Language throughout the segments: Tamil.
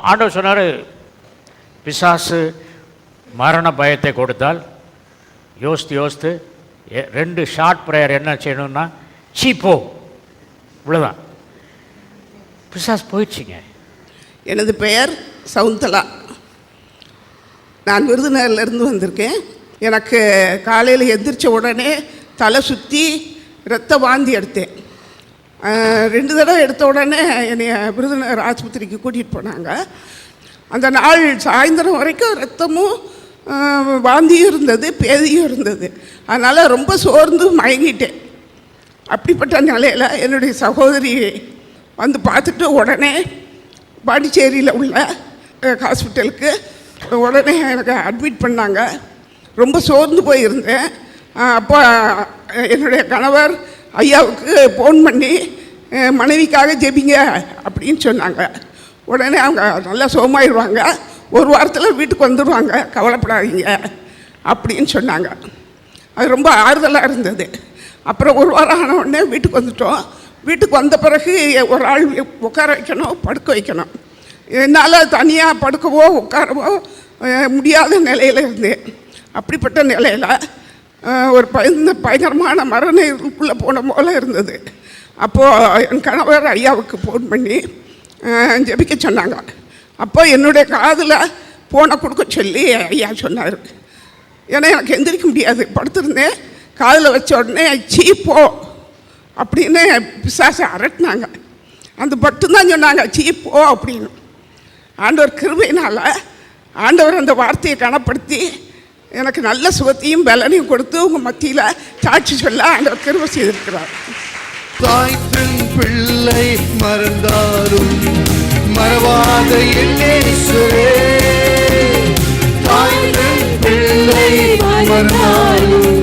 ஆண்டவர் சொன்னார் பிசாசு மரண பயத்தை கொடுத்தால் யோசித்து யோசித்து ரெண்டு ஷார்ட் ப்ரேயர் என்ன செய்யணும்னா சீப்போ போ. இவ்வளோதான் பிசாஸ் போயிடுச்சிங்க. எனது பெயர் சவுந்தலா. நான் விருதுநகர்லேருந்து வந்திருக்கேன். எனக்கு காலையில் எந்திரிச்ச உடனே தலை சுற்றி இரத்த வாந்தி எடுத்தேன். ரெண்டு தடவை எடுத்த உடனே என்னை விருதுநகர் ஆஸ்பத்திரிக்கு கூட்டிகிட்டு போனாங்க. அந்த நாள் சாயந்தரம் வரைக்கும் ரத்தமும் வாந்தியும் இருந்தது பேதியும் இருந்தது. அதனால் ரொம்ப சோர்ந்து மயங்கிட்டேன். அப்படிப்பட்ட நிலையில் என்னுடைய சகோதரி வந்து பார்த்துட்டு உடனே பாண்டிச்சேரியில் உள்ள ஹாஸ்பிட்டலுக்கு உடனே எனக்கு அட்மிட் பண்ணாங்க. ரொம்ப சோர்ந்து போயிருந்தேன். அப்போ என்னுடைய கணவர் ஐயாவுக்கு ஃபோன் பண்ணி மனைவிக்காக ஜெபிங்க அப்படின்னு சொன்னாங்க. உடனே அவங்க நல்லா சோமாயிடுவாங்க. ஒரு வாரத்தில் வீட்டுக்கு வந்துடுவாங்க கவலைப்படாதீங்க அப்படின்னு சொன்னாங்க. அது ரொம்ப ஆறுதலாக இருந்தது. அப்புறம் ஒரு வாரம் ஆன உடனே வீட்டுக்கு வந்துட்டோம். வீட்டுக்கு வந்த பிறகு ஒரு ஆள் உட்கார வைக்கணும் படுக்க வைக்கணும். என்னால் தனியாக படுக்கவோ உட்காரவோ முடியாத நிலையில் இருந்தேன். அப்படிப்பட்ட நிலையில் ஒரு பயந்த பயங்கரமான மரணக்குள்ளே போன போல இருந்தது. அப்போது என் கணவர் ஐயாவுக்கு ஃபோன் பண்ணி ஜெபிக்க சொன்னாங்க. அப்போ என்னுடைய காதில் ஃபோனை கொடுக்க சொல்லி ஐயா சொன்னார். ஏன்னா எனக்கு எந்திரிக்க முடியாது. படுத்திருந்தேன். காதில் வச்ச உடனே சீ போ அப்படின்னு பிசாசை அரட்டினாங்க. அந்த பட்டும்தான் சொன்னாங்க சீ போ அப்படின்னு. ஆண்டவர் கிருபையினால் ஆண்டவர் அந்த வார்த்தையை கனப்படுத்தி எனக்கு நல்ல சுகத்தையும் பலனையும் கொடுத்து உங்கள் மத்தியில் சாட்சி சொல்ல ஆண்டவர் கிருபை செய்திருக்கிறார். தாய்த்தின் பிள்ளை மறந்தாலும் மறவாத என்னேஸ்வரே தாய் பிள்ளை மறந்தாலும்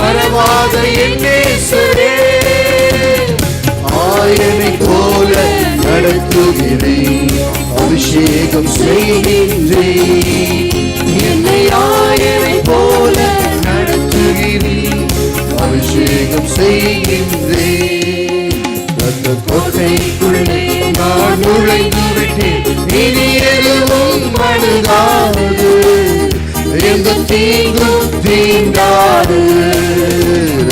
மறவாத என்னேஸ்வரே ஆயனை போல நடத்துகிறேன் அபிஷேகம் செய்கின்றேன் என்னை ஆயனை போல நடத்துகிறேன் அபிஷேகம் செய்கின்றேன் அந்த கோட்டைக்குள்ளே நான் நுழைந்து விட்டேன். இனி எதுவும் அணுகாது எந்த தீங்கும் தீண்டாது.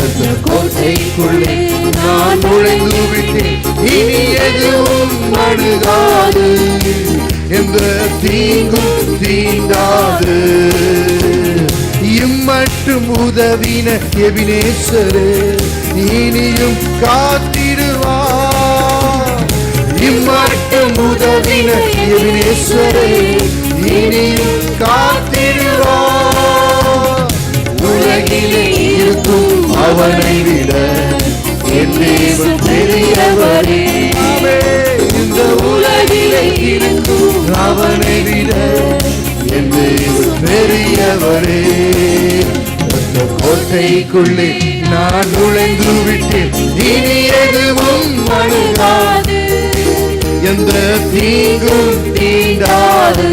அந்த கோட்டைக்குள்ளே நான் நுழைந்து விட்டேன் இனி எதுவும் அணுகாது எந்த தீங்கும் தீண்டாது. இம்மட்டும் உதவின எபினேசரே இனியும் காத்திடுவார். இம்மட்டும் உதவின எபினேசரே இனியும் காத்திடுவார். உலகிலே இருக்கும் அவனை விட பெரியவரே இந்த உலகிலே இருக்கும் அவனை விட என் பெரியவரே. அந்த கோட்டைக்குள்ளே நான் நுழைந்து விட்டேன். இனி எதுவும் அணுகாது. எந்த தீங்கும் தீண்டாது.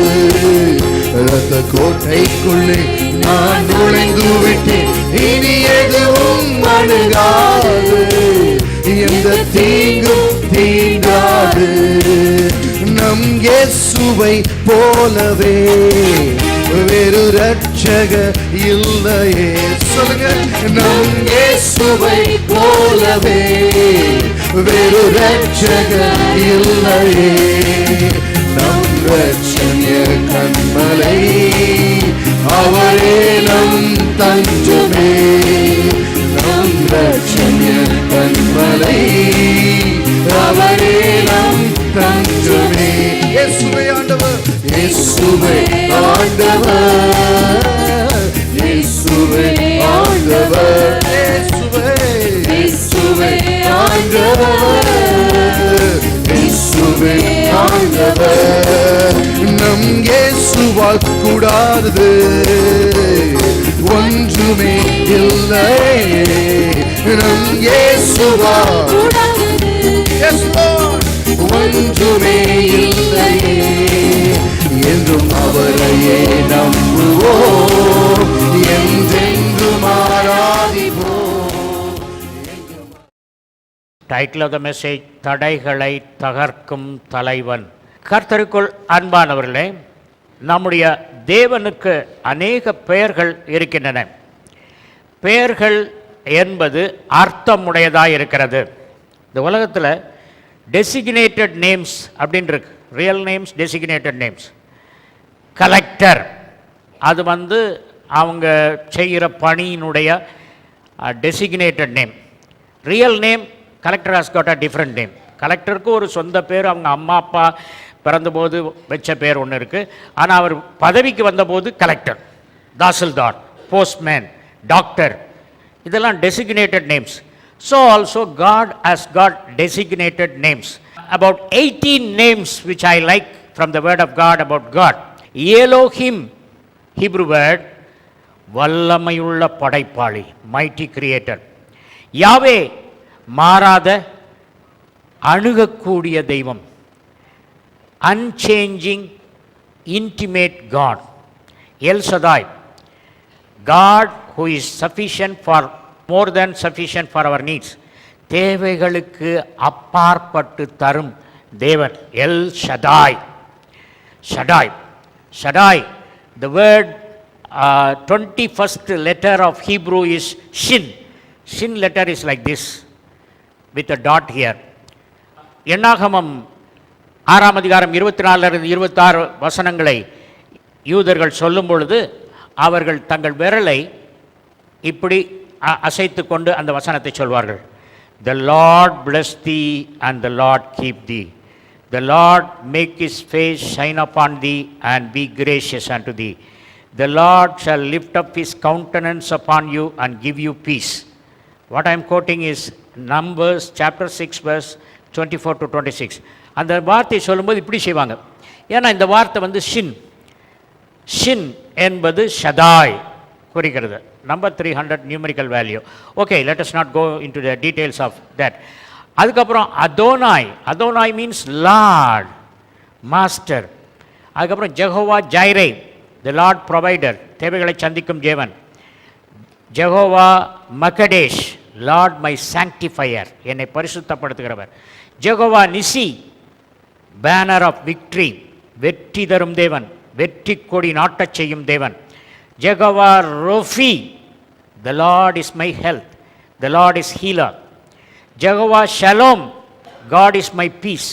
ரத்த கோட்டைக்குள்ளே நான் நுழைந்து விட்டேன். இனி எதுவும் அணுகாது. எந்த தீங்கும் தீண்டாது நம் இயேசுவை போலவே வேறு ரட்சக இல்லையே. சொல்லுங்க. நம் இயேசுவை போலவே வேறு ரட்சக இல்லையே. நம் ரட்சணிய கண்மலை அவரே நம் தஞ்சமே. நம் ரட்சணிய கண்மலை அவரே நம் தஞ்சமே இயேசுவை ஆண்டவர் இயேசுவே ஆண்டவர் இயேசுவே ஆண்டவர் இயேசுவே இயேசுவை ஆண்டவர் இயேசுவை ஆண்டவர் நம் இயேசுவால் கூடாதது ஒன்றுமே நம் ஒன்றுமே இல்லையே. என்றும் அவரையே என்றென்றும் டைட்டில் ஆஃப் த மெசேஜ் தடைகளை தகர்க்கும் தலைவன். கர்த்தருக்குள் அன்பானவர்களே நம்முடைய தேவனுக்கு அநேக பெயர்கள் இருக்கின்றன. பெயர்கள் என்பது அர்த்தமுடையதாக இருக்கிறது இந்த உலகத்தில் designated names அப்படின்ருக்கு real names designated names collector அது வந்து அவங்க செய்கிற பணியினுடைய designated name real name collector has got a different name கலெக்டருக்கு ஒரு சொந்த பேர் அவங்க அம்மா அப்பா பிறந்தபோது வச்ச பேர் ஒன்று இருக்குது ஆனால் அவர் பதவிக்கு வந்தபோது கலெக்டர் தாசில்தார் போஸ்ட்மேன் டாக்டர். இதெல்லாம் designated names so also God has God designated names about 18 names which I like from the word of God about God Elohim, Hebrew word வல்லமையுள்ள படைப்பாளி மைட்டி கிரியேட்டர் யாவே மாறாத அணுகக்கூடிய தெய்வம். Unchanging intimate God El Shaddai God who is sufficient for more than sufficient for our needs தேவைகளுக்கு அப்பாற்பட்டு தரும் தேவன் El Shaddai Shaddai Shaddai the word twenty first letter of Hebrew is shin shin letter is like this with a dot here எண்ணாகமம் ஆறாம் அதிகாரம் இருபத்தி நாலுலேருந்து இருபத்தாறு வசனங்களை யூதர்கள் சொல்லும் பொழுது அவர்கள் தங்கள் விரலை இப்படி அசைத்து கொண்டு அந்த வசனத்தை சொல்வார்கள் the Lord bless thee and the Lord keep thee the Lord make his face shine upon thee and be gracious unto thee the Lord shall lift up his countenance upon you and give you peace what I am quoting is Numbers chapter six verse twenty four to twenty six அந்த வார்த்தையை சொல்லும்போது இப்படி செய்வாங்க ஏன்னா இந்த வார்த்தை வந்து ஷின் ஷின் என்பது ஷதாய் குறிக்கிறது. Number three hundred numerical value okay let us not go into the details of that அதுக்கப்புறம் Adonai Adonai means Lord master அதுக்கப்புறம் Jehovah Jireh the Lord provider தேவைகளை சந்திக்கும் தேவன். Jehovah Mekaddesh Lord my sanctifier என்னை பரிசுத்தப்படுத்துகிறவர். Jehovah Nissi banner of victory வெற்றி தரும் தேவன். வெற்றி கொடி நாட்டச் செய்யும் தேவன். Jehovah Rophe the Lord is my health the Lord is healer Jehovah Shalom God is my peace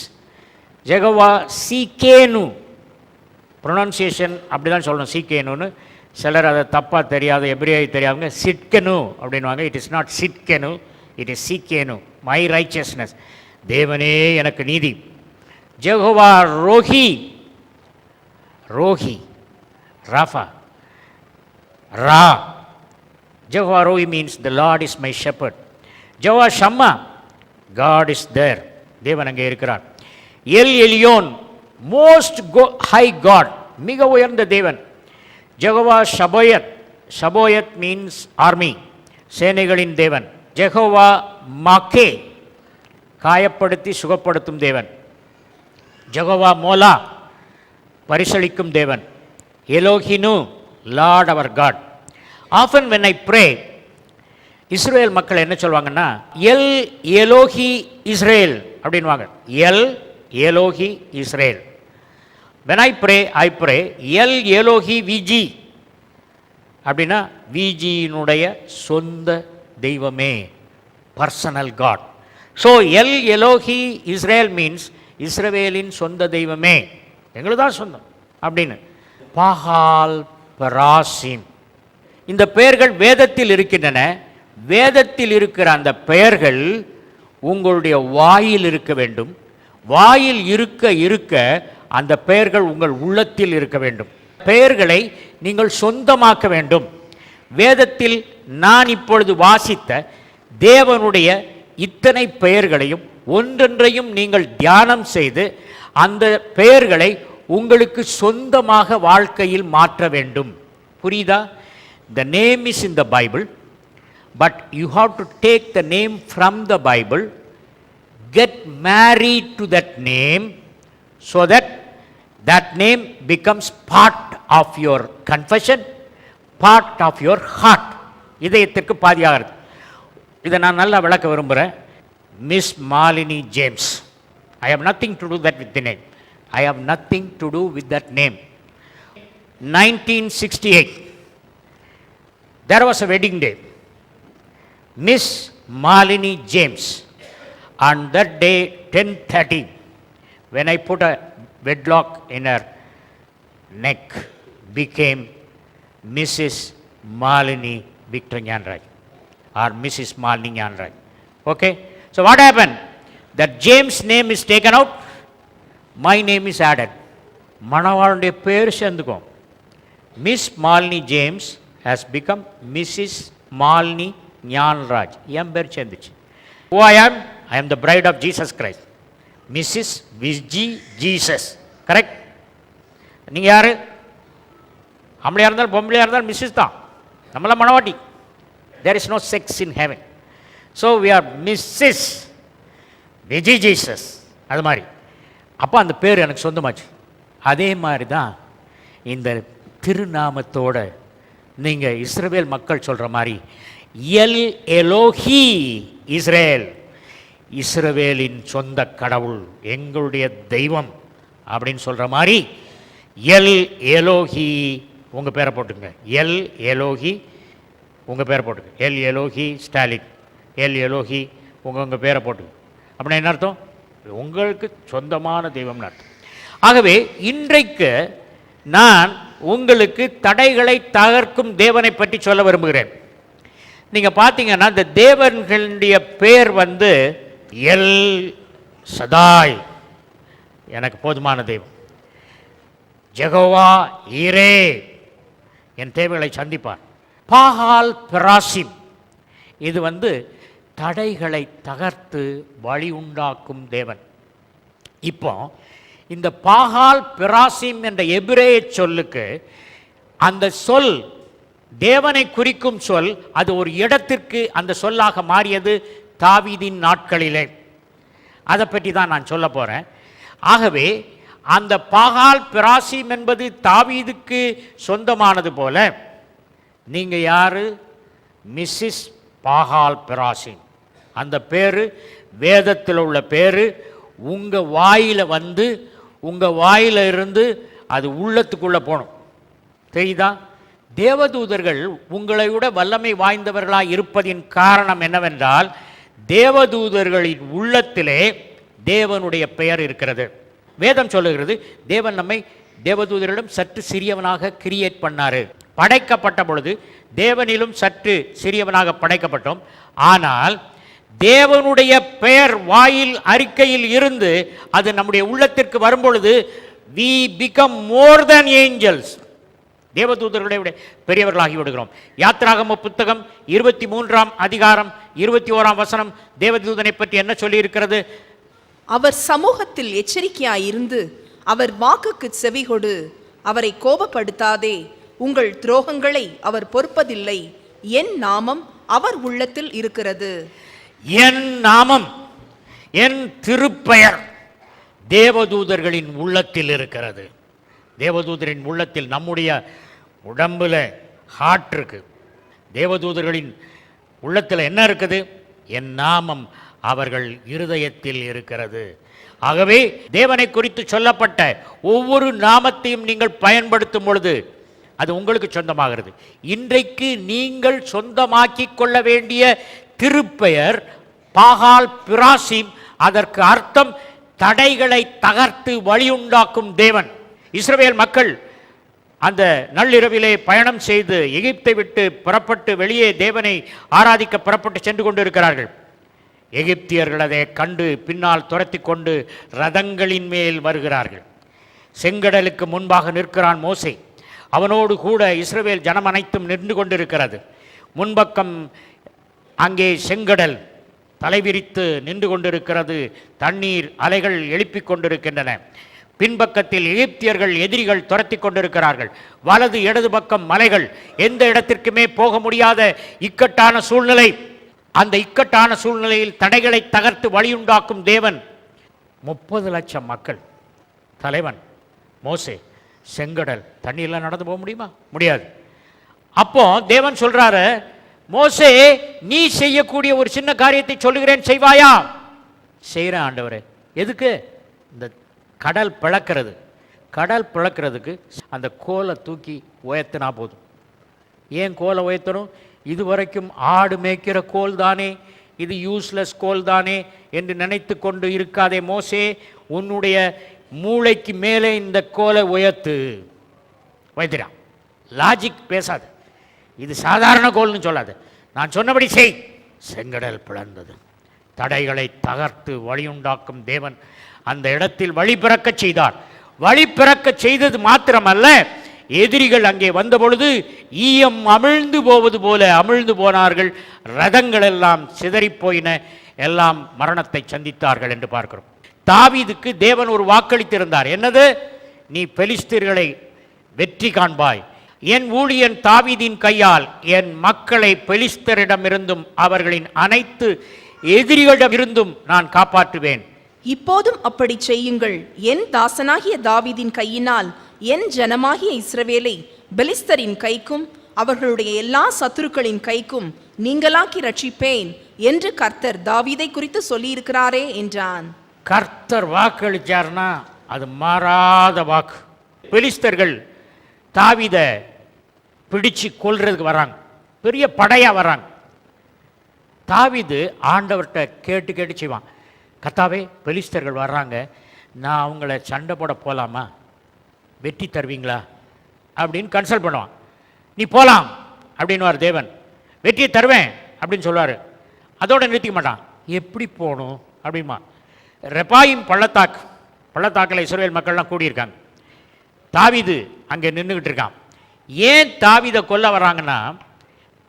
Jehovah Tsidkenu pronunciation அப்படி தான் சொல்லணும் சீக்கேனுன்னு சிலர் அதை தப்பாக தெரியாத எப்ரியாய் தெரியாதவங்க சிட்கனு அப்படின்வாங்க it is not Tsidkenu it is Tsidkenu my righteousness தேவனே எனக்கு நீதி. Jehovah Rohi Rohi Rapha raw Jehovah Rohi means the Lord is my shepherd Jehovah Shammah God is there தேவன் அங்கே இருக்கிறார். எல் எலியோன் மோஸ்ட் கோ ஹை காட் மிக உயர்ந்த தேவன். Jehovah Sabaoth Sabaoth means army சேனைகளின் தேவன். ஜெகோவா மாக்கே காயப்படுத்தி சுகப்படுத்தும் தேவன். ஜெகோவா மோலா பரிசளிக்கும் தேவன். எலோஹினு Lord our God often when I pray Israel மக்கள் என்ன சொல்லுவாங்கன்னா எல் எலோஹி இஸ்ரேல் அப்படின்வாங்க El Elohe Israel. When I pray I pray El Elohe Viji அப்படின்னா விஜியினுடைய சொந்த தெய்வமே personal God so El Elohe Israel means இஸ்ரவேலின் சொந்த தெய்வமே. எங்களுக்கு தான் சொந்தம் அப்படின்னு. பஹால் பராசிம் இந்த பெயர்கள் வேதத்தில் இருக்கின்றன. வேதத்தில் இருக்கிற அந்த பெயர்கள் உங்களுடைய வாயில் இருக்க வேண்டும். வாயில் இருக்க இருக்க அந்த பெயர்கள் உங்கள் உள்ளத்தில் இருக்க வேண்டும். பெயர்களை நீங்கள் சொந்தமாக்க வேண்டும். வேதத்தில் நான் இப்பொழுது வாசித்த தேவனுடைய இத்தனை பெயர்களையும் ஒன்றொன்றையும் நீங்கள் தியானம் செய்து அந்த பெயர்களை உங்களுக்கு சொந்தமாக வாழ்க்கையில் மாற்ற வேண்டும். புரியுதா? The name is in the Bible but you have to take the name from the Bible get marry to that name so that that name becomes part of your confession part of your heart இதயத்திற்கு பாதியாக இதை நான் நல்லா விளக்க விரும்புகிறேன் Miss Malini James I have nothing to do that with the name I have nothing to do with that name. 1968, there was a wedding day. Miss Malini James. On that day, 10:30, when I put a wedlock in her neck, became Mrs. Malini Victor Nyanraj or Mrs. Malini Nyanraj. Okay? So what happened? That James name is taken out, my name is added. மணவாளுடைய பேர் சேர்ந்துக்கும் Miss Malini James has become Mrs Malini Gnanaraj என் பேர் சேர்ந்துச்சு. ஓ I am I am the bride of Jesus Christ Mrs Viji Jesus correct நீங்கள் யார்? ஆம்பளையாக இருந்தாலும் பொம்பளையாக இருந்தாலும் மிஸ்ஸஸ் தான். நம்மளாம் மணவாட்டி. There is no sex in heaven so we are Mrs Viji Jesus அது மாதிரி. அப்போ அந்த பேர் எனக்கு சொந்தமாச்சு. அதே மாதிரி தான் இந்த திருநாமத்தோட நீங்கள் இஸ்ரவேல் மக்கள் சொல்கிற மாதிரி எல் எலோஹி இஸ்ரேல் இஸ்ரவேலின் சொந்த கடவுள் எங்களுடைய தெய்வம் அப்படின்னு சொல்கிற மாதிரி எல் எலோஹி உங்கள் பேரை போட்டுங்க எல் எலோஹி உங்கள் பேரை போட்டுங்க El Elohe Stalin El Elohe உங்கள் உங்கள் பேரை போட்டுங்க அப்படின்னா என்ன அர்த்தம்? உங்களுக்கு சொந்தமான தெய்வம் அர்த்தம். ஆகவே இன்றைக்கு நான் உங்களுக்கு தடைகளை தகர்க்கும் தேவனை பற்றி சொல்ல விரும்புகிறேன். நீங்கள் பார்த்தீங்கன்னா இந்த தேவன்களுடைய பேர் வந்து எல் சதாய். எனக்கு போதுமான தெய்வம். ஜெகோவா ஈரே என் தேவைகளை சந்திப்பார். பாகால் பிராசிம். இது வந்து தடைகளை தகர்த்து வழி உண்டாக்கும் தேவன். இப்போ இந்த பாகால் பிராசிம் என்ற எபிரேய சொல்லுக்கு அந்த சொல் தேவனை குறிக்கும் சொல் அது ஒரு இடத்திற்கு அந்த சொல்லாக மாறியது தாவீதின் நாட்களிலே. அதை பற்றி தான் நான் சொல்ல போகிறேன் ஆகவே அந்த பாகால் பிராசிம் என்பது தாவீதுக்கு சொந்தமானது போல நீங்கள் யார்? Mrs Baal Perazim. அந்த பேர் வேதத்தில் உள்ள பேர் உங்கள் வாயில் வந்து உங்கள் வாயில் இருந்து அது உள்ளத்துக்குள்ளே போகணும் தெரியுதா? தேவதூதர்கள் உங்களை விட வல்லமை வாய்ந்தவர்களாக இருப்பதின் காரணம் என்னவென்றால் தேவதூதர்களின் உள்ளத்திலே தேவனுடைய பெயர் இருக்கிறது. வேதம் சொல்லுகிறது தேவன் நம்மை தேவதூதரிடம் சற்று சிறியவனாக கிரியேட் பண்ணார். படைக்கப்பட்ட பொழுது தேவனிலும் சற்று சிறியவனாக படைக்கப்பட்டோம். ஆனால் தேவனுடைய பெயர் வாயில் அறிக்கையில் இருந்து அது நம்முடைய உள்ளத்திற்கு வரும்பொழுது we become more than angels தேவதூதர்களை விட பெரியவர்களாகி விடுகிறோம். யாத்ராகம புத்தகம் இருபத்தி மூன்றாம் அதிகாரம் இருபத்தி ஓராம் வசனம் தேவதூதனை பற்றி என்ன சொல்லியிருக்கிறது? அவர் சமூகத்தில் எச்சரிக்கையாயிருந்து அவர் வாக்குக்கு செவி கொடு அவரை கோபப்படுத்தாதே. உங்கள் துரோகங்களை அவர் பொறுப்பதில்லை. என் நாமம் அவர் உள்ளத்தில் இருக்கிறது. என் நாமம் என் திருப்பெயர் தேவதூதர்களின் உள்ளத்தில் இருக்கிறது. தேவதூதரின் உள்ளத்தில் நம்முடைய உடம்பில் ஹார்ட் இருக்கு. தேவதூதர்களின் உள்ளத்தில் என்ன இருக்குது? என் நாமம் அவர்கள் இருதயத்தில் இருக்கிறது. ஆகவே தேவனை குறித்து சொல்லப்பட்ட ஒவ்வொரு நாமத்தையும் நீங்கள் பயன்படுத்தும் பொழுது அது உங்களுக்கு சொந்தமாகிறது. இன்றைக்கு நீங்கள் சொந்தமாக்கி கொள்ள வேண்டிய திருப்பெயர் பாகால் பிராசிம். அதற்கு அர்த்தம் தடைகளை தகர்த்து வழியுண்டாக்கும் தேவன். இஸ்ரவேல் மக்கள் அந்த நள்ளிரவிலே பயணம் செய்து எகிப்தை விட்டு புறப்பட்டு வெளியே தேவனை ஆராதிக்க புறப்பட்டு சென்று கொண்டிருக்கிறார்கள். எகிப்தியர்கள் அதை கண்டு பின்னால் துரத்தி கொண்டு ரதங்களின் மேல் வருகிறார்கள். செங்கடலுக்கு முன்பாக நிற்கிறான் மோசே. அவனோடு கூட இஸ்ரவேல் ஜனம் அனைத்தும் நின்று கொண்டிருக்கிறது. முன்பக்கம் அங்கே செங்கடல் தலைவிரித்து நின்று கொண்டிருக்கிறது. தண்ணீர் அலைகள் எழுப்பிக் கொண்டிருக்கின்றன. பின்பக்கத்தில் எகிப்தியர்கள் எதிரிகள் துரத்தி கொண்டிருக்கிறார்கள். வலது இடது பக்கம் மலைகள். எந்த இடத்திற்குமே போக முடியாத இக்கட்டான சூழ்நிலை. அந்த இக்கட்டான சூழ்நிலையில் தடைகளை தகர்த்து வழியுண்டாக்கும் தேவன். முப்பது லட்சம் மக்கள். தலைவன் மோசே செங்கடல். தண்ணியெல்லாம் நடந்து போக முடியுமா? முடியாது. அப்போ தேவன் சொல்கிறாரு மோசே நீ செய்யக்கூடிய ஒரு சின்ன காரியத்தை சொல்லுகிறேன் செய்வாயா? செய்கிறேன் ஆண்டவர். எதுக்கு? இந்த கடல் பிளக்கிறது. கடல் பிளக்கிறதுக்கு அந்த கோலை தூக்கி உயர்த்தினா போதும். ஏன் கோலை உயர்த்தணும்? இது வரைக்கும் ஆடு மேய்க்கிற கோல் தானே இது யூஸ்லெஸ் கோல் தானே என்று நினைத்து கொண்டு இருக்காதே மோசே உன்னுடைய மூளைக்கு மேலே இந்த கோலை உயர்த்து. வைத்திரான் லாஜிக் பேசாது. இது சாதாரண கோல்னு சொல்லாது. நான் சொன்னபடி செய். செங்கடல் பிளந்தது. தடைகளை தகர்த்து வழியுண்டாக்கும் தேவன் அந்த இடத்தில் வழி பிறக்கச் செய்தார். வழி பிறக்கச் செய்தது மாத்திரமல்ல எதிரிகள் அங்கே வந்தபொழுது ஈயம் அமிழ்ந்து போவது போல அமிழ்ந்து போனார்கள். ரதங்கள் எல்லாம் சிதறிப்போயின. எல்லாம் மரணத்தை சந்தித்தார்கள் என்று பார்க்கிறோம். தாவீதுக்கு தேவன் ஒரு வாக்களித்திருந்தார். என்னது? நீ பெலிஸ்தீர்களை வெற்றி காண்பாய். என் ஊழியன் தாவீதின் கையால் என் மக்களை பெலிஸ்தரிடமிருந்தும் அவர்களின் அனைத்து எதிரிகளிடமிருந்தும் நான் காப்பாற்றுவேன். இப்போதும் அப்படி செய்யுங்கள். என் தாசனாகிய தாவீதின் கையினால் என் ஜனமாகிய இஸ்ரவேலை பெலிஸ்தரின் கைக்கும் அவர்களுடைய எல்லா சத்துருக்களின் கைக்கும் நீங்களாக்கி ரட்சிப்பேன் என்று கர்த்தர் தாவீதை குறித்து சொல்லியிருக்கிறாரே என்றான். கர்த்தர் வாக்களிச்சார்னா அது மாறாத வாக்கு. பெலிஸ்தர்கள் தாவித பிடிச்சு கொள்றதுக்கு வராங்க. பெரிய படையாக வராங்க. தாவிது ஆண்டவர்கிட்ட கேட்டு கேட்டு செய்வான். கத்தாவே பெலிஸ்தர்கள் வர்றாங்க. நான் அவங்கள சண்டை போட போகலாமா வெற்றி தருவீங்களா? அப்படின்னு கன்சல்ட் பண்ணுவான். நீ போகலாம் அப்படின்னுவார் தேவன். வெற்றியை தருவேன் அப்படின்னு சொல்லுவார். அதோட நிறுத்திக்க மாட்டான். எப்படி போகணும்? அப்படிமா ரெபாயின் பள்ளத்தாக்கு பள்ளத்தாக்கில் இஸ்ரேல் மக்கள்லாம் கூடியிருக்காங்க. தாவிது அங்கே நின்றுக்கிட்டு இருக்கான். ஏன் தாவீதை கொல்ல வராங்கன்னா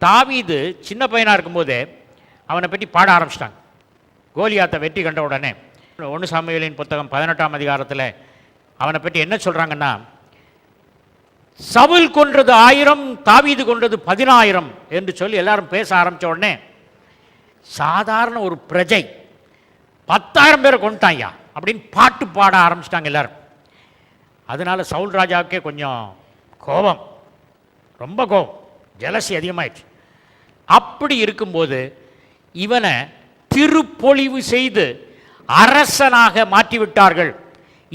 தாவிது சின்ன பையனாக இருக்கும்போதே அவனை பற்றி பாட ஆரம்பிச்சிட்டாங்க. கோலியாத்தை வெற்றி கண்ட உடனே ஒன்று சாமுவேலின் புத்தகம் பதினெட்டாம் அதிகாரத்தில் அவனை பற்றி என்ன சொல்கிறாங்கன்னா சவுல் கொன்றது ஆயிரம் தாவீது கொன்றது பதினாயிரம் என்று சொல்லி எல்லாரும் பேச ஆரம்பித்த உடனே சாதாரண ஒரு பிரஜை பத்தாயிரம் பேரை கொண்டுட்டாய்யா அப்படின்னு பாட்டு பாட ஆரம்பிச்சிட்டாங்க எல்லாரும். அதனால சவுல் ராஜாவுக்கே கொஞ்சம் கோபம். ரொம்ப கோபம். ஜலசி அதிகமாயிடுச்சு. அப்படி இருக்கும்போது இவனை திருப்பொழிவு செய்து அரசனாக மாற்றிவிட்டார்கள்.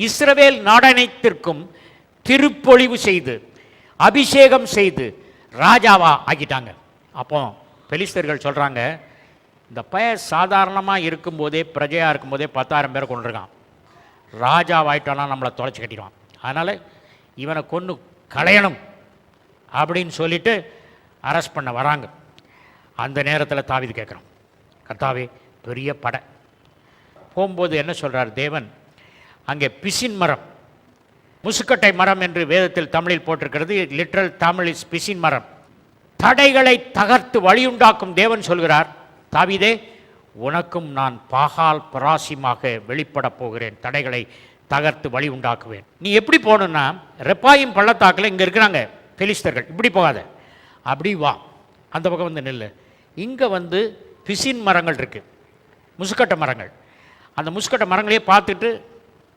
இஸ்ரவேல் நாடனைத்திற்கும் திருப்பொழிவு செய்து அபிஷேகம் செய்து ராஜாவா ஆக்கிட்டாங்க. அப்போ பெலிஸ்தர்கள் சொல்கிறாங்க இந்த பய சாதாரணமாக இருக்கும்போதே பிரஜையாக இருக்கும்போதே பத்தாயிரம் பேர் கொண்டிருக்கான் ராஜாவாயிட்டானா நம்மளை தொலைச்சி கட்டிடுவான். அதனால் இவனை கொன்று களையணும் அப்படின்னு சொல்லிட்டு அரெஸ்ட் பண்ண வராங்க. அந்த நேரத்தில் தாவிது கேட்குறான். கர்த்தாவே பெரிய படை. போகும்போது என்ன சொல்கிறார் தேவன்? அங்கே பிசின் மரம் முசுக்கட்டை மரம் என்று வேதத்தில் தமிழில் போட்டிருக்கிறது. லிட்ரல் தமிழ் இஸ் பிசின் மரம். தடைகளை தகர்த்து வழியுண்டாக்கும் தேவன் சொல்கிறார் தாவிதே உனக்கும் நான் பாகால் பராசிமாக வெளிப்படப் போகிறேன். தடைகளை தகர்த்து வழி உண்டாக்குவேன். நீ எப்படி போகணுன்னா ரெப்பாயும் பள்ளத்தாக்கில் இங்கே இருக்கிறாங்க பெலிஸ்தர்கள். இப்படி போகாத. அப்படி வா. அந்த பக்கம் வந்து நெல் இங்கே வந்து பிசின் மரங்கள் இருக்குது முசுக்கட்டை மரங்கள். அந்த முசுக்கட்டை மரங்களையே பார்த்துட்டு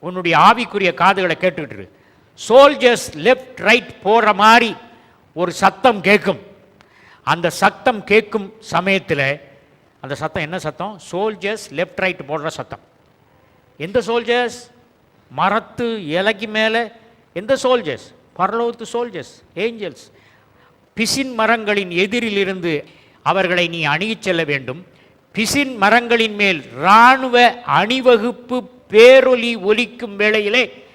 உன்னுடைய ஆவிக்குரிய காதுகளை கேட்டுக்கிட்டு சோல்ஜர்ஸ் லெஃப்ட் ரைட் போகிற மாதிரி ஒரு சத்தம் கேட்கும் அந்த சத்தம் கேட்கும் சமயத்தில் அந்த சத்தம் என்ன சத்தம்? சோல்ஜர்ஸ் லெஃப்ட் ரைட் போடுற சத்தம். எந்த சோல்ஜர்ஸ் மரத்து இலைக்கு மேலே எந்த சோல்ஜர்ஸ் பரலோகத்து சோல்ஜர்ஸ் ஏஞ்சல்ஸ் பிசின் மரங்களின் எதிரிலிருந்து அவர்களை நீ அணுகிச் செல்ல வேண்டும். பிசின் மரங்களின் மேல் இராணுவ அணிவகுப்பு பேரொலி ஒலிக்கும் வேளையிலே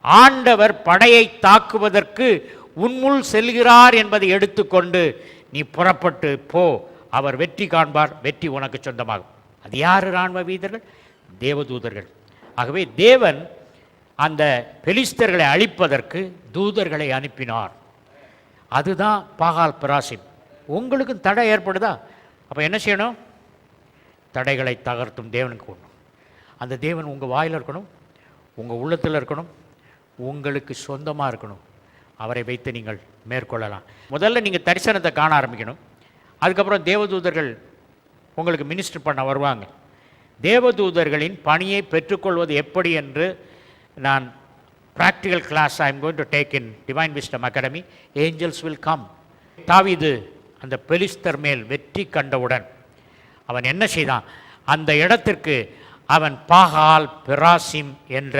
ஆண்டவர் படையை தாக்குவதற்கு உன்முள் செல்கிறார் என்பதை எடுத்துக்கொண்டு நீ புறப்பட்டு போ. அவர் வெற்றி காண்பார். வெற்றி உனக்கு சொந்தமாகும். அது யார் இராணுவ வீரர்கள்? தேவதூதர்கள். ஆகவே தேவன் அந்த பெலிஸ்தர்களை அழிப்பதற்கு தூதர்களை அனுப்பினார். அதுதான் பாகால் பிராசிம். உங்களுக்கும் தடை ஏற்படுதா? அப்போ என்ன செய்யணும்? தடைகளை தகர்த்தும் தேவனுக்கு ஒன்றும் அந்த தேவன் உங்கள் வாயில் இருக்கணும் உங்கள் உள்ளத்தில் இருக்கணும் உங்களுக்கு சொந்தமாக இருக்கணும். அவரை வைத்து நீங்கள் மேற்கொள்ளலாம். முதல்ல நீங்கள் தரிசனத்தை காண ஆரம்பிக்கணும். அதுக்கப்புறம் தேவதூதர்கள் உங்களுக்கு மினிஸ்டர் பண்ண வருவாங்க. தேவதூதர்களின் பணியை பெற்றுக்கொள்வது எப்படி என்று நான் practical class I am going to take in divine wisdom academy angels will come தாவிது அந்த பெலிஸ்தர் மேல் வெற்றி கண்டவுடன் அவன் என்ன செய்தான்? அந்த இடத்திற்கு அவன் பாகால் பிராசிம் என்ற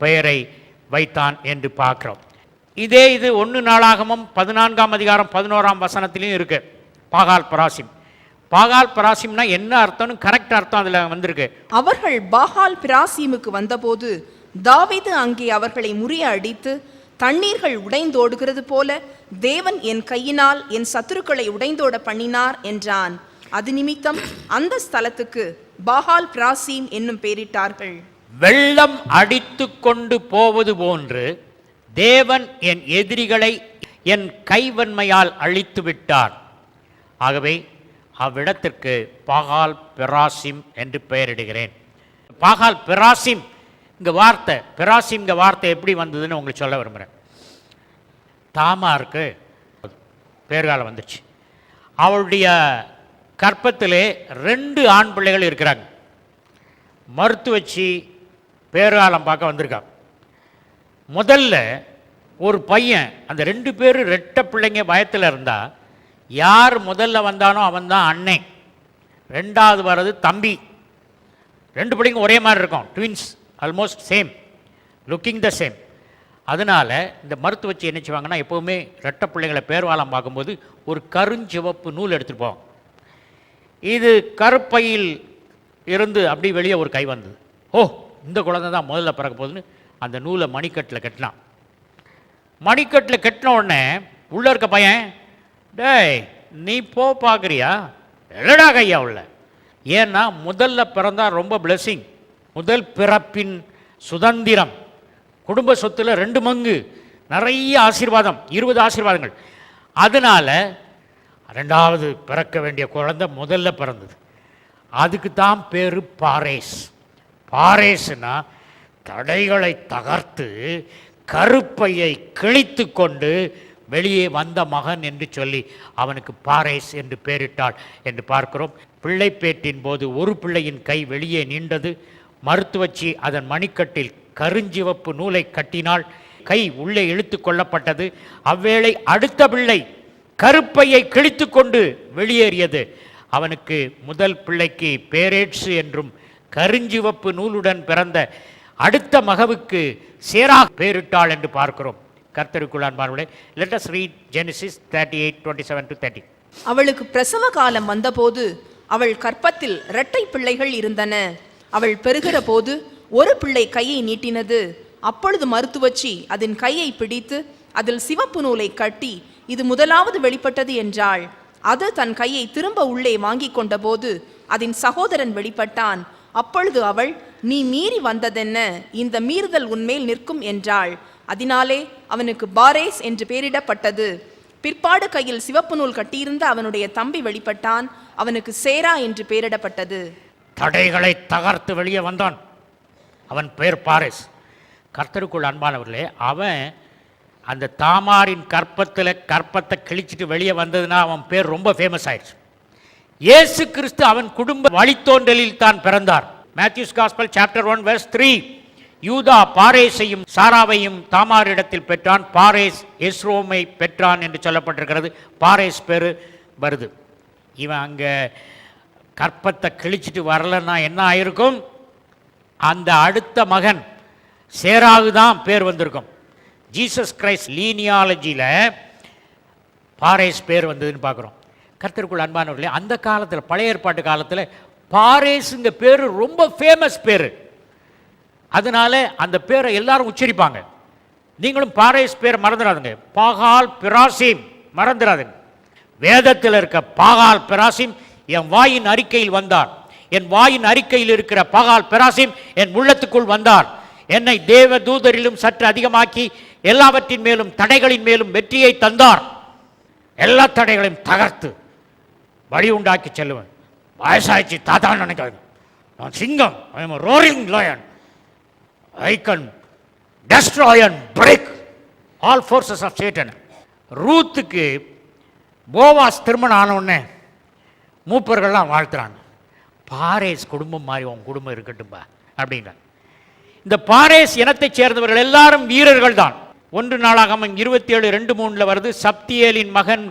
பெயரை வைத்தான் என்று பார்க்கிறோம். இதே இது ஒன்று நாளாகமும் பதினான்காம் அதிகாரம் பதினோராம் வசனத்திலையும் இருக்கு. பாகால் பராசிம். பாகால் பிராசிம்னா என்ன அர்த்தம்னு கரெக்ட் அர்த்தம் அதில் வந்திருக்கு. அவர்கள் பாகால் பிராசிமுக்கு வந்தபோது தாவிது அங்கே அவர்களை முறிய அடித்து தண்ணீர்கள் உடைந்தோடுகிறது போல தேவன் என் கையினால் என் சத்துருக்களை உடைந்தோட பண்ணினார் என்றான். அது நிமித்தம் அந்த ஸ்தலத்துக்கு பாகால் பிராசீம் என்னும் பெயரிட்டார்கள். வெள்ளம் அடித்து கொண்டு போவது போன்று தேவன் என் எதிரிகளை என் கைவன்மையால் அழித்து விட்டார். ஆகவே அவ்விடத்திற்கு பாகால் பெராசிம் என்று பெயரிடுகிறேன். பாகால் பிராசிம் இங்கே வார்த்தை பெராசிம் வார்த்தை எப்படி வந்ததுன்னு உங்களுக்கு சொல்ல விரும்புகிறேன் தாமாருக்கு பேர்காலம் வந்துச்சு. அவளுடைய கற்பத்திலே ரெண்டு ஆண் பிள்ளைகள் இருக்கிறாங்க. மருத்துவச்சி பேர்காலம் பார்க்க வந்திருக்காங்க முதல்ல ஒரு பையன் அந்த ரெண்டு பேர் ரெட்ட பிள்ளைங்க பயத்தில் இருந்தால் யார் முதல்ல வந்தானோ அவன் தான் அண்ணன் ரெண்டாவது வர்றது தம்பி. ரெண்டு பிள்ளைங்க ஒரே மாதிரி இருக்கும் twins almost same looking the same அதனால இந்த மருத்துவ வச்சு என்ன செய்வாங்கன்னா எப்போவுமே ரெட்டை பிள்ளைங்களை பேர்வாலம் பார்க்கும்போது ஒரு கருஞ்சிவப்பு நூல் எடுத்துகிட்டு போவோம் இது கருப்பையில் இருந்து அப்படி வெளியே ஒரு கை வந்தது. ஓ இந்த குழந்தை தான் முதல்ல பிறக்க போகுதுன்னு அந்த நூலை மணிக்கட்டில் கட்டினான். மணிக்கட்டில் கட்டின உடனே உள்ளே இருக்க பையன் டேய் நீ போ பார்க்குறியா? எல்லடா கையா உள்ள? ஏன்னா முதல்ல பிறந்தா ரொம்ப பிளெஸ்ஸிங் முதல் பிறப்பின் சுதந்திரம். குடும்ப சொத்துல ரெண்டு மங்கு. நிறைய ஆசீர்வாதம் இருபது ஆசீர்வாதங்கள். அதனால் ரெண்டாவது பிறக்க வேண்டிய குழந்தை முதல்ல பிறந்தது. அதுக்கு தான் பேர் பாரேஸ். பாரேஸ்னா தடைகளை தகர்த்து கருப்பையை கிழித்து கொண்டு வெளியே வந்த மகன் என்று சொல்லி அவனுக்கு பாரேஸ் என்று பெயரிட்டாள் என்று பார்க்கிறோம். பிள்ளைப்பேற்றின் போது ஒரு பிள்ளையின் கை வெளியே நீண்டது. மருத்துவச்சி அதன் மணிக்கட்டில் கருஞ்சிவப்பு நூலை கட்டினால் கை உள்ளே இழுத்து கொள்ளப்பட்டது. அவ்வேளை அடுத்த பிள்ளை கருப்பையை கிழித்து கொண்டு வெளியேறியது. அவனுக்கு முதல் பிள்ளைக்கு பேரேட்ஸு என்றும் கருஞ்சிவப்பு நூலுடன் பிறந்த அடுத்த மகவுக்கு சேரா பேரிட்டாள் என்று பார்க்கிறோம். கர்த்தருக்குள் let us read Genesis thirty eight twenty seven to thirty அவளுக்கு பிரசவ காலம் வந்தபோது அவள் கற்பத்தில் இரட்டை பிள்ளைகள் இருந்தன. அவள் பெறுகிற போது ஒரு பிள்ளை கையை நீட்டினது. அப்பொழுது மருத்துவச்சி அதன் கையை பிடித்து அதில் சிவப்பு நூலை கட்டி இது முதலாவது வெளிப்பட்டது என்றாள். அது தன் கையை திரும்ப உள்ளே வாங்கிக் கொண்டபோது அதன் சகோதரன் வெளிப்பட்டான். அப்பொழுது அவள் நீ மீறி வந்ததென்ன? இந்த மீறுதல் உன்மேல் நிற்கும் என்றாள். அதனாலே அவனுக்கு பாரேஸ் என்று பெயரிடப்பட்டது. பிற்பாடு கையில் சிவப்பு நூல் கட்டியிருந்த அவனுடைய தம்பி வெளிப்பட்டான். அவனுக்கு சேரா என்று பெயரிடப்பட்டது. தடைகளை தகர்த்து வெளியே வந்தான். அவன் பேர் பாரிஸ். கர்த்தருக்குள் அன்பானவர்களே அவன் அந்த தாமாரின் கற்பத்தில் கற்பத்தை கிழிச்சிட்டு வெளியே வந்ததுன்னா அவன் பேர் ரொம்ப ஃபேமஸ் ஆயிடுச்சு. இயேசு கிறிஸ்து அவன் குடும்ப வழித்தோன்றலில் தான் பிறந்தார். Matthew's gospel chapter one verse three யூதா பாரேஸையும் சாராவையும் தாமாரிடத்தில் பெற்றான். பாரேஸ் எஸ்ரோமை பெற்றான் என்று சொல்லப்பட்டிருக்கிறது. பாரேஸ் பேர் வருது. இவன் அங்கே கற்பத்தை கிழிச்சிட்டு வரலன்னா என்ன ஆயிருக்கும்? அந்த அடுத்த மகன் சேராகு தான் பேர் வந்திருக்கும். ஜீசஸ் கிரைஸ்ட் லீனியாலஜியில் பாரேஸ் பேர் வந்ததுன்னு பார்க்குறோம். கர்த்தருக்குள் அன்பானவர்களே அந்த காலத்தில் பழைய ஏற்பாட்டு காலத்தில் பாரேஸுங்க பேர் ரொம்ப ஃபேமஸ் பேர். அதனால அந்த பேரை எல்லாரும் உச்சரிப்பாங்க. நீங்களும் பாரேஸ் பேர் மறந்துடாதுங்க. பாகால் பிராசிம் மறந்துடாதுங்க. வேதத்தில் இருக்க பாகால் பிராசிம் என் வாயின் அறிக்கையில் வந்தார் என் வாயின் அறிக்கையில் இருக்கிற பகால் பெராசிம் என் உள்ளத்துக்குள் வந்தார் என்னை தேவ தூதரிலும் சற்று அதிகமாக்கி எல்லாவற்றின் மேலும் தடைகளின் மேலும் வெற்றியை தந்தார். எல்லா தடைகளையும் தகர்த்து வழி உண்டாக்கி செல்லுவேன். வயசாயிச்சு தாத்தா நினைக்காது நான் சிங்கம் I am roaring lion I can destroy and break all forces of Satan ரூத்துக்கு போவாஸ் திருமணம் ஆன மூப்பர்கள்லாம் வாழ்த்துறாங்க. பாரேஸ் குடும்பம் மாதிரி உன் குடும்பம் இருக்கட்டும்பா அப்படிங்கிறாங்க இந்த பாரேஸ் இனத்தைச் சேர்ந்தவர்கள் எல்லாரும் வீரர்கள் தான். ஒன்று நாளாகமம் இருபத்தி ஏழு ரெண்டு மூணில் வருது சப்தியேலின் மகன்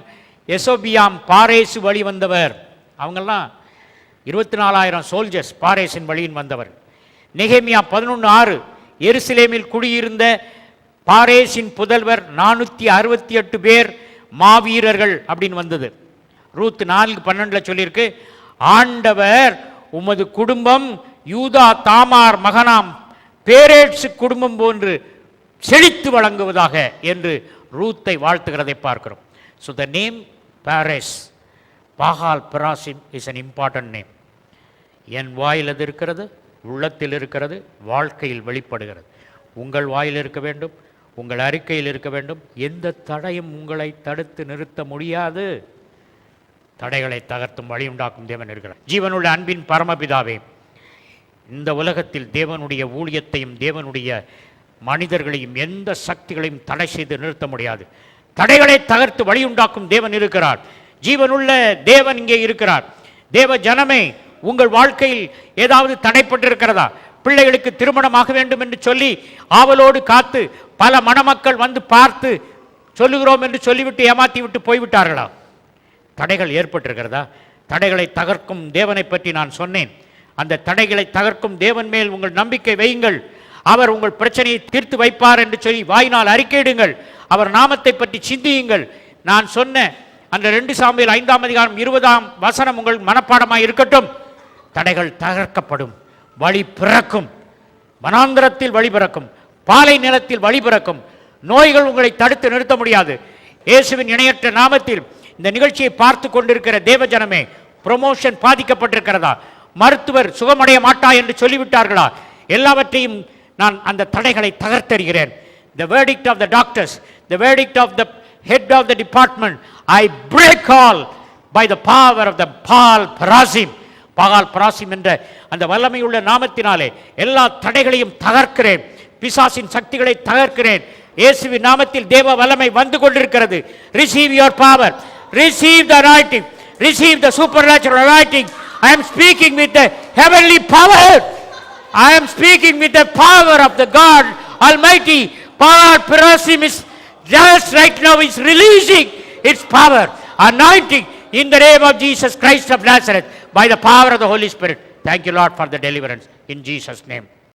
எசோபியாம் பாரேசு வழி வந்தவர். அவங்கெல்லாம் இருபத்தி நாலாயிரம் சோல்ஜர்ஸ் பாரேஸின் வழியின் வந்தவர். நெகேமியா பதினொன்று ஆறு எருசலேமில் குடியிருந்த பாரேஸின் புதல்வர் நானூற்றி அறுபத்தி எட்டு பேர் மாவீரர்கள் அப்படின்னு வந்தது. ரூத் நான்கு பன்னெண்டில் சொல்லியிருக்கு ஆண்டவர் உமது குடும்பம் யூதா தாமார் மகனாம் பேரேட்ஸு குடும்பம் போன்று செழித்து வழங்குவதாக என்று ரூத்தை வாழ்த்துகிறதை பார்க்கிறோம். So the name Paris Baal Perazim is an important name என் வாயில் அது இருக்கிறது? உள்ளத்தில் இருக்கிறது வாழ்க்கையில் வெளிப்படுகிறது. உங்கள் வாயில் இருக்க வேண்டும் உங்கள் அறிக்கையில் இருக்க வேண்டும். எந்த தடையும் உங்களை தடுத்து நிறுத்த முடியாது. தடைகளை தகர்த்தும் வழியுண்டாக்கும் தேவன் இருக்கிறார். ஜீவனுள்ள அன்பின் பரமபிதாவே இந்த உலகத்தில் தேவனுடைய ஊழியத்தையும் தேவனுடைய மனிதர்களையும் எந்த சக்திகளையும் தடை செய்து நிறுத்த முடியாது. தடைகளை தகர்த்து வழியுண்டாக்கும் தேவன் இருக்கிறார். ஜீவனுள்ள தேவன் இங்கே இருக்கிறார். தேவ ஜனமே உங்கள் வாழ்க்கையில் ஏதாவது தடைப்பட்டிருக்கிறதா? பிள்ளைகளுக்கு திருமணமாக வேண்டும் என்று சொல்லி ஆவலோடு காத்து பல மணமக்கள் வந்து பார்த்து சொல்லுகிறோம் என்று சொல்லிவிட்டு ஏமாற்றி விட்டு போய்விட்டார்களா? தடைகள் ஏற்பட்டிருக்கிறதா? தடைகளை தகர்க்கும் தேவனை பற்றி நான் சொன்னேன். அந்த தடைகளை தகர்க்கும் தேவன் மேல் உங்கள் நம்பிக்கை வையுங்கள். அவர் உங்கள் பிரச்சனையை தீர்த்து வைப்பார் என்று சொல்லி வாயினால் அறிக்கையிடுங்கள். அவர் நாமத்தை பற்றி சிந்தியுங்கள். நான் சொன்ன அந்த ரெண்டு சாமியில் ஐந்தாம் அதிகாரம் இருபதாம் வசனம் உங்கள் மனப்பாடமாக இருக்கட்டும். தடைகள் தகர்க்கப்படும். வழி பிறக்கும். வனாந்திரத்தில் வழி பிறக்கும். பாலை நிலத்தில் வழி பிறக்கும். நோய்கள் உங்களை தடுத்து நிறுத்த முடியாது. இயேசுவின் இணையற்ற நாமத்தில் இந்த நிகழ்ச்சியை பார்த்து கொண்டிருக்கிற தேவஜனமே ப்ரொமோஷன் பாதிக்கப்பட்டிருக்கிறதா? மருத்துவர் சுகமடைய மாட்டா என்று சொல்லிவிட்டார்களா? எல்லாவற்றையும் நான் அந்த தடைகளை தகர்த்தெறிகிறேன். The verdict of the doctors the verdict of the head of the department I break all by the power of the Baal Perazim Baal Perazim என்ற அந்த வல்லமையுள்ள நாமத்தினாலே எல்லா தடைகளையும் தகர்க்கிறேன். பிசாசின் சக்திகளை தகர்க்கிறேன். இயேசுவின் நாமத்தில் தேவ வல்லமை வந்து கொண்டிருக்கிறது. Receive your power receive the anointing, receive the supernatural anointing. I am speaking with the heavenly power. I am speaking with the power of the God Almighty. Power Perasim is just right now is releasing its power, anointing in the name of Jesus Christ of Nazareth by the power of the Holy Spirit. Thank you, Lord, for the deliverance in Jesus' name.